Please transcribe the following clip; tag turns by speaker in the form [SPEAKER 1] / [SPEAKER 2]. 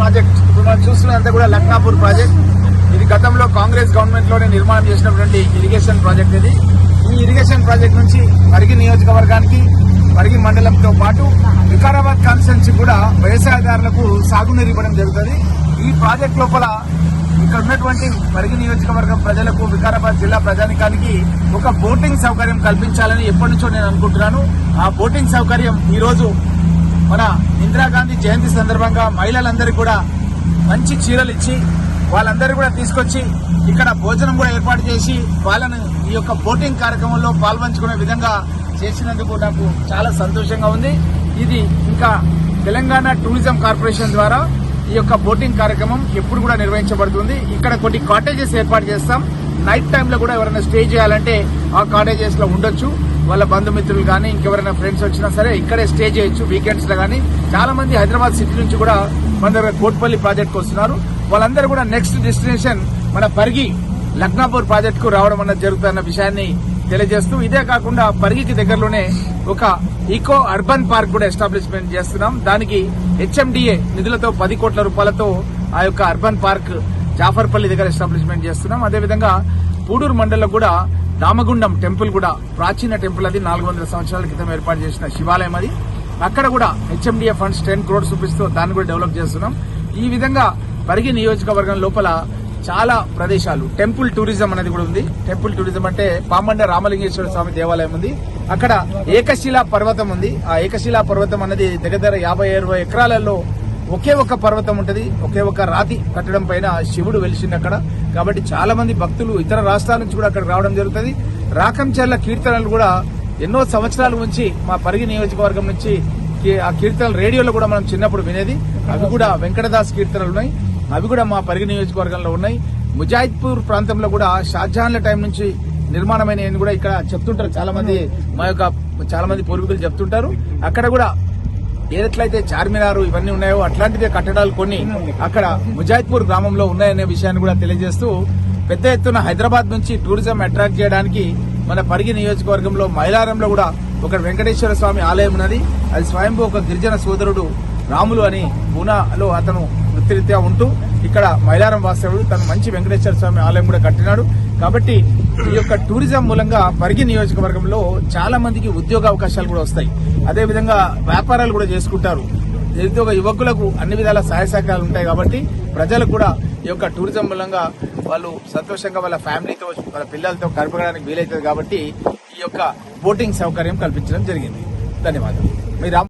[SPEAKER 1] Project ఇప్పుడు మనం చూస్తున్నంత కూడా లక్నాపూర్ ప్రాజెక్ట్. ఇది గతంలో కాంగ్రెస్ గవర్నమెంట్లోనే నిర్మాణం చేసినటువంటి ఇరిగేషన్ ప్రాజెక్ట్ ఇది. ఈ ఇరిగేషన్ ప్రాజెక్ట్ నుంచి పరిగి నియోజకవర్గానికి పరిగి మండలంతో పాటు వికారాబాద్ కాన్స్టెన్సీ కూడా వ్యవసాయదారులకు సాగునీరు ఇవ్వడం జరుగుతుంది. ఈ ప్రాజెక్ట్ లోపల ఇక్కడ ఉన్నటువంటి పరిగి నియోజకవర్గం ప్రజలకు వికారాబాద్ జిల్లా ప్రజానికానికి ఒక బోటింగ్ సౌకర్యం కల్పించాలని ఎప్పటి నుంచో నేను అనుకుంటున్నాను. ఆ బోటింగ్ సౌకర్యం ఈ రోజు మన ఇందిరాగాంధీ జయంతి సందర్భంగా మహిళలందరికీ కూడా మంచి చీరలు ఇచ్చి వాళ్ళందరూ కూడా తీసుకొచ్చి ఇక్కడ భోజనం కూడా ఏర్పాటు చేసి వాళ్ళను ఈ యొక్క బోటింగ్ కార్యక్రమంలో పాల్పంచుకునే విధంగా చేసినందుకు నాకు చాలా సంతోషంగా ఉంది. ఇది ఇంకా తెలంగాణ టూరిజం కార్పొరేషన్ ద్వారా ఈ యొక్క బోటింగ్ కార్యక్రమం ఎప్పుడు కూడా నిర్వహించబడుతుంది. ఇక్కడ కొన్ని కాటేజెస్ ఏర్పాటు చేస్తాం. నైట్ టైంలో కూడా ఎవరైనా స్టే చేయాలంటే ఆ కాటేజెస్లో ఉండొచ్చు. వాళ్ళ బంధుమిత్రులు కానీ ఇంకెవరైనా ఫ్రెండ్స్ వచ్చినా సరే ఇక్కడే స్టే చేయొచ్చు వీకెండ్స్లో కానీ. చాలా మంది హైదరాబాద్ సిటీ నుంచి కూడా మన దగ్గర కోట్పల్లి ప్రాజెక్ట్ వస్తున్నారు. వాళ్ళందరూ కూడా నెక్స్ట్ డెస్టినేషన్ మన పరిగి లక్నాపూర్ ప్రాజెక్టుకు రావడం అన్నది జరుగుతున్న విషయాన్ని తెలియజేస్తూ ఇదే కాకుండా పరిగికి దగ్గరలోనే ఒక ఈకో అర్బన్ పార్క్ కూడా ఎస్టాబ్లిష్మెంట్ చేస్తున్నాం. దానికి హెచ్ఎండిఏ నిధులతో పది కోట్ల రూపాయలతో ఆ యొక్క అర్బన్ పార్క్ జాఫర్పల్లి దగ్గర ఎస్టాబ్లిష్మెంట్ చేస్తున్నాం. అదేవిధంగా పూడూరు మండలం కూడా రామగుండం టెంపుల్ కూడా ప్రాచీన టెంపుల్ అది. నాలుగు వందల సంవత్సరాల క్రితం ఏర్పాటు చేసిన శివాలయం అది. అక్కడ కూడా హెచ్ఎండిఏ ఫండ్స్ టెన్ క్రోడ్స్ చూపిస్తూ దాన్ని కూడా డెవలప్ చేస్తున్నాం. ఈ విధంగా పరిగి నియోజకవర్గం లోపల చాలా ప్రదేశాలు. టెంపుల్ టూరిజం అనేది కూడా ఉంది. టెంపుల్ టూరిజం అంటే పామండ రామలింగేశ్వర స్వామి దేవాలయం ఉంది. అక్కడ ఏకశిలా పర్వతం ఉంది. ఆ ఏకశిలా పర్వతం అనేది దగ్గర దగ్గర యాభై ఇరవై ఎకరాలలో ఒకే ఒక పర్వతం ఉంటుంది ఒకే ఒక రాతి కట్టడం పైన శివుడు వెలిసింది అక్కడ. కాబట్టి చాలా మంది భక్తులు ఇతర రాష్ట్రాల నుంచి కూడా అక్కడ రావడం జరుగుతుంది. రాకంచర్ల కీర్తనలు కూడా ఎన్నో సంవత్సరాల నుంచి మా పరిగి నియోజకవర్గం నుంచి ఆ కీర్తనలు రేడియోలో కూడా మనం చిన్నప్పుడు వినేది. అవి కూడా వెంకటదాస్ కీర్తనలు ఉన్నాయి. అవి కూడా మా పరిగి నియోజకవర్గంలో ఉన్నాయి. ముజాయిద్పూర్ ప్రాంతంలో కూడా షాజహాన్ల టైం నుంచి నిర్మాణమైన కూడా ఇక్కడ చెప్తుంటారు. చాలా మంది మా యొక్క చాలా మంది పూర్వీకులు చెప్తుంటారు. అక్కడ కూడా ఏదట్లయితే చార్మినార్ ఇవన్నీ ఉన్నాయో అట్లాంటిదే కట్టడాలు కొన్ని అక్కడ ముజాహిద్పూర్ గ్రామంలో ఉన్నాయనే విషయాన్ని కూడా తెలియజేస్తూ పెద్ద ఎత్తున హైదరాబాద్ నుంచి టూరిజం అట్రాక్ట్ చేయడానికి మన పరిగి నియోజకవర్గంలో మైలారంలో కూడా ఒక వెంకటేశ్వర స్వామి ఆలయం ఉన్నది. అది స్వయంభూ ఒక గిరిజన సోదరుడు రాములు అని పూనాలో అతను వృత్తిరీత్యా ఉంటూ ఇక్కడ మైలారం వాస్తవుడు తను మంచి వెంకటేశ్వర స్వామి ఆలయం కూడా కట్టినాడు. కాబట్టి ఈ యొక్క టూరిజం మూలంగా పరిగి నియోజకవర్గంలో చాలా మందికి ఉద్యోగ అవకాశాలు కూడా వస్తాయి. అదేవిధంగా వ్యాపారాలు కూడా చేసుకుంటారు. దీంతో యువకులకు అన్ని విధాల సహాయ సహకారాలు ఉంటాయి కాబట్టి ప్రజలకు కూడా ఈ యొక్క టూరిజం మూలంగా వాళ్ళు సంతోషంగా వాళ్ళ ఫ్యామిలీతో వాళ్ళ పిల్లలతో గడపడానికి వీలవుతుంది కాబట్టి ఈ యొక్క బోటింగ్ సౌకర్యం కల్పించడం జరిగింది. ధన్యవాదాలు. మీరు రామ్